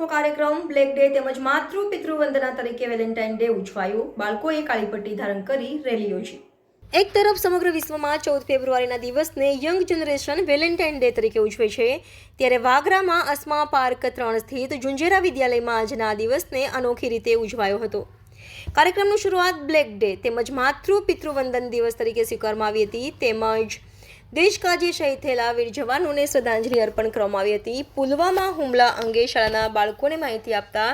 અનોખો કાર્યક્રમ, black day તેમજ માતૃ પિતૃ વંદના તરીકે વેલેન્ટાઇન ડે ઉજવાયો. બાળકોએ કાળી પટ્ટી ધારણ કરી રેલી યોજી. એક તરફ સમગ્ર વિશ્વમાં ચૌદ ફેબ્રુઆરીના દિવસને યંગ જનરેશન વેલેન્ટાઇન ડે તરીકે ઉજવે છે. ત્યારે વાગરામાં અસ્મા પાર્ક ત્રણ સ્થિત જુંજેરા વિદ્યાલયમાં આજના આ દિવસને અનોખી રીતે ઉજવાયો હતો. કાર્યક્રમની શરૂઆત બ્લેક ડે તેમજ માતૃ પિતૃવંદન દિવસ તરીકે સ્વીકારવામાં આવી હતી. તેમજ દેશ કાજે શહીદ થયેલા વીર જવાનોને શ્રદ્ધાંજલિ અર્પણ કરવામાં આવી હતી. પુલવામા હુમલા અંગે શાળાના બાળકોને માહિતી આપતા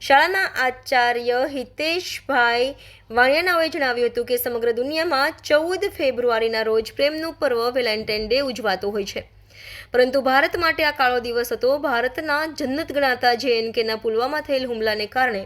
શાળાના આચાર્ય હિતેશભાઈ વાણિયાનાઓએ જણાવ્યું હતું કે સમગ્ર દુનિયામાં ચૌદ ફેબ્રુઆરીના રોજ પ્રેમનું પર્વ વેલેન્ટાઇન ડે ઉજવાતો હોય છે. પરંતુ ભારત માટે આ કાળો દિવસ હતો. ભારતના જન્નત ગણાતા જેએનકેના પુલવામા થયેલ હુમલાને કારણે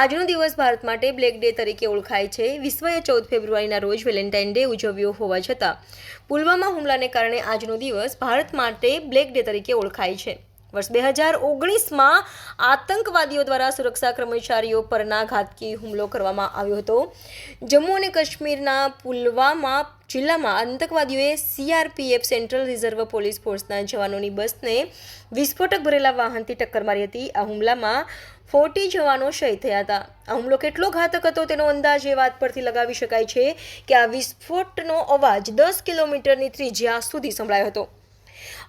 આજનો દિવસ ભારત માટે બ્લેક ડે તરીકે ઓળખાય છે. વિશ્વએ ચૌદ ફેબ્રુઆરીના રોજ વેલેન્ટાઇન ડે ઉજવ્યો હોવા છતાં પુલવામા હુમલાને કારણે આજનો દિવસ ભારત માટે બ્લેક ડે તરીકે ઓળખાય છે. વર્ષ બે હજાર ઓગણીસમાં આતંકવાદીઓ દ્વારા સુરક્ષા કર્મચારીઓ પરના ઘાતકી હુમલો કરવામાં આવ્યો હતો. જમ્મુ અને કાશ્મીરના પુલવામા જિલ્લામાં આતંકવાદીઓએ સીઆરપીએફ સેન્ટ્રલ રિઝર્વ પોલીસ ફોર્સના જવાનોની બસને વિસ્ફોટક ભરેલા વાહનથી ટક્કર મારી હતી. આ હુમલામાં ફોર્ટી જવાનો શહીદ થયા હતા. આ હુમલો કેટલો ઘાતક હતો તેનો અંદાજ એ વાત પરથી લગાવી શકાય છે કે આ વિસ્ફોટનો અવાજ દસ કિલોમીટરની ત્રિજ્યા સુધી સંભળાયો હતો.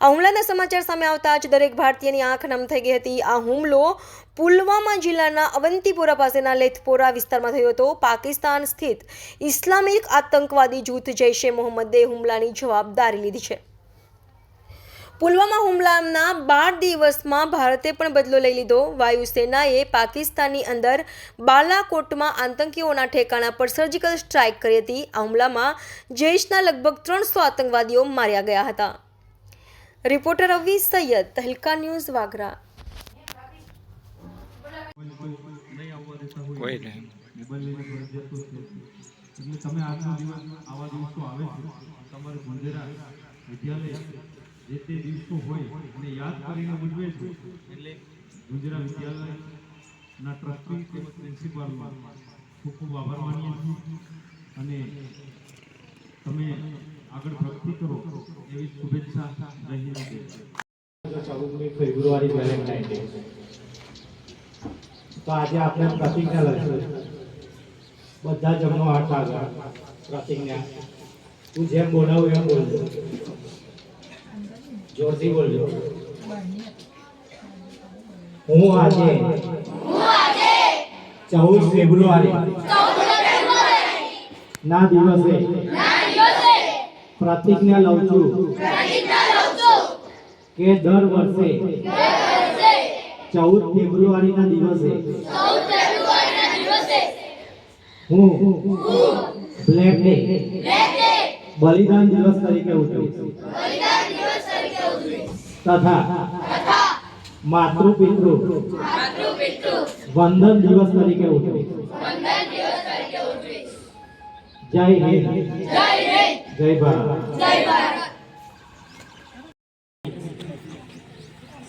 આ હુમલાના સમાચાર સામે આવતા જ દરેક ભારતીયની આંખ નમ થઈ ગઈ હતી. આ હુમલો પુલવામા જિલ્લાના અવંતીપોરા પાસેના લેથપોરા વિસ્તારમાં થયો હતો. પાકિસ્તાન સ્થિત ઇસ્લામિક આતંકવાદી જૂથ જૈશે મોહમ્મદે હુમલાની જવાબદારી લીધી છે. પુલવામા હુમલાના બાર દિવસમાં ભારતે પણ બદલો લઈ લીધો. વાયુસેનાએ પાકિસ્તાનની અંદર બાલાકોટમાં આતંકીઓના ઠેકાણા પર સર્જિકલ સ્ટ્રાઇક કરી હતી. આ હુમલામાં જૈશના લગભગ ત્રણસો આતંકવાદીઓ માર્યા ગયા હતા. Reporter Ravi Saiyed Tehelka news Vagra. કોઈ નહીં. મોબાઈલ લઈને ઘરે જતો છે એટલે તમે આજનો દિવસ આવા દિવસો આવે છે. તમારે મંદિરા વિદ્યાલય જે તે દિવસો હોય અને યાદ કરીને ઉજવે છે એટલે ગુજરાત વિદ્યાલયના ટ્રસ્ટી તેમજ પ્રિન્સિપાલનો ખૂબ ખૂબ આભાર માનીએ છીએ. અને તમે આગળ ભક્તિ કરો એવી શુભેચ્છા રહી છે ફેબ્રુઆરી વેલેન્ટાઇન ડે તો આજે આપણે પ્રતિજ્ઞા લઈશું. બધા જમનો હાથ આગળ. પ્રતિજ્ઞા. તું જેમ બોલાવું એમ બોલજો. જોરથી બોલજો. હું આજે ચૌદ ફેબ્રુઆરી. ના દિવસે પ્રતિજ્ઞા લઉં છું કે દર વર્ષે ચૌદ ફેબ્રુઆરીના દિવસે હું બ્લેક ડે બલિદાન દિવસ તરીકે ઉજવીશ તથા માતૃ પિતૃ વંદન દિવસ તરીકે ઉજવીશ. જય હિન્દ. જય ભારત.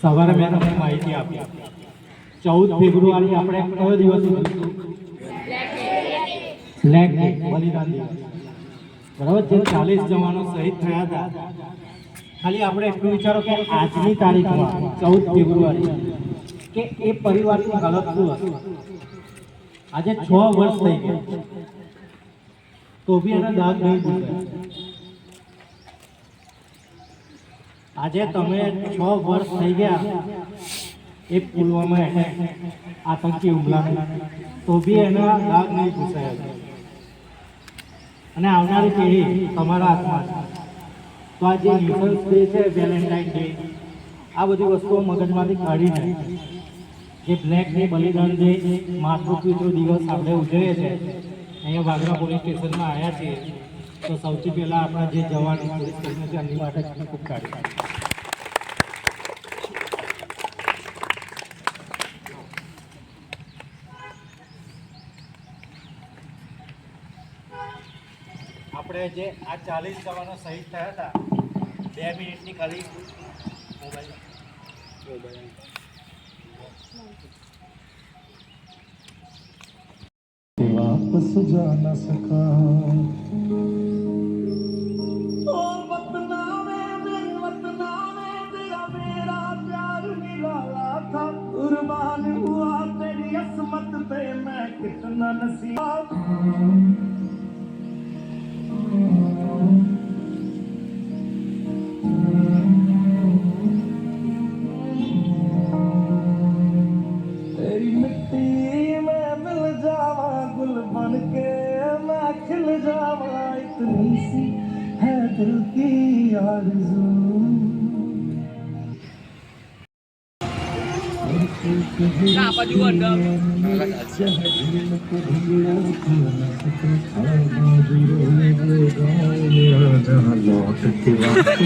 સવારે મેં તમને માહિતી આપી. ચૌદ ફેબ્રુઆરી આપણે કયો દિવસ બ્લેક ડે બલિદાન દિવસ. બરાબર? જે ચાલીસ જવાનો શહીદ થયા હતા. ખાલી આપણે એટલું વિચારો કે આજની તારીખમાં ચૌદ ફેબ્રુઆરી કે એ પરિવારની હાલત શું હતું આજે છ વર્ષ થઈ ગયા. તો બી એના દાગ નહીં પૂછાય આજે તમે છ વર્ષ થઈ ગયા એ પુલવામા એટેક આતંકી હુમલા તો બી એના દાગ નહીં પૂછાયા અને આવનારી પેઢી તમારા હાથમાં તો આ જે ન્યુટન્સ ડે છે, વેલેન્ટાઇન ડે, આ બધી વસ્તુઓ મગજમાંથી કાઢીને જે બ્લેક ડે બલિદાન ડે માતૃપિતૃ દિવસ આપણે ઉજવીએ છીએ અહીંયા વાગરા પોલીસ સ્ટેશનમાં આવ્યા છીએ. તો સૌથી પહેલાં આપણા જે જવાનો પોલીસ સ્ટેશન છે એમની માટે ખૂબ આપણે જે આ ચાલીસ જવાનો શહીદ થયા હતા, બે મિનિટની ખાલી. Mobile mobile. ਸੁਝਾ ਨਾ ਸਕਾ कुर्बान हुआ तेरी असमत पे मैं कितना नसीब तेरी मिट्टी था कुर्बान इतनी सी है दिल की आरज़ू लौट के वापस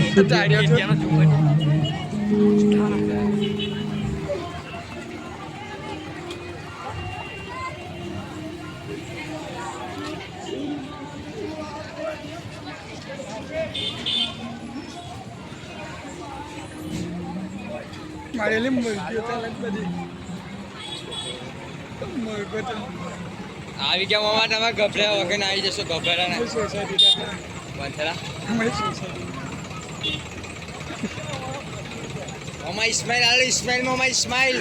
મારેલી તો અલગ બધી. મુરગો આવી ગયા મામા તમે ગભરાયા વગર આવી જશો? ગભરા ના. બંધરા મામા ઇસ્માઇલ હાલો ઇસ્માઇલ મામા ઇસ્માઇલ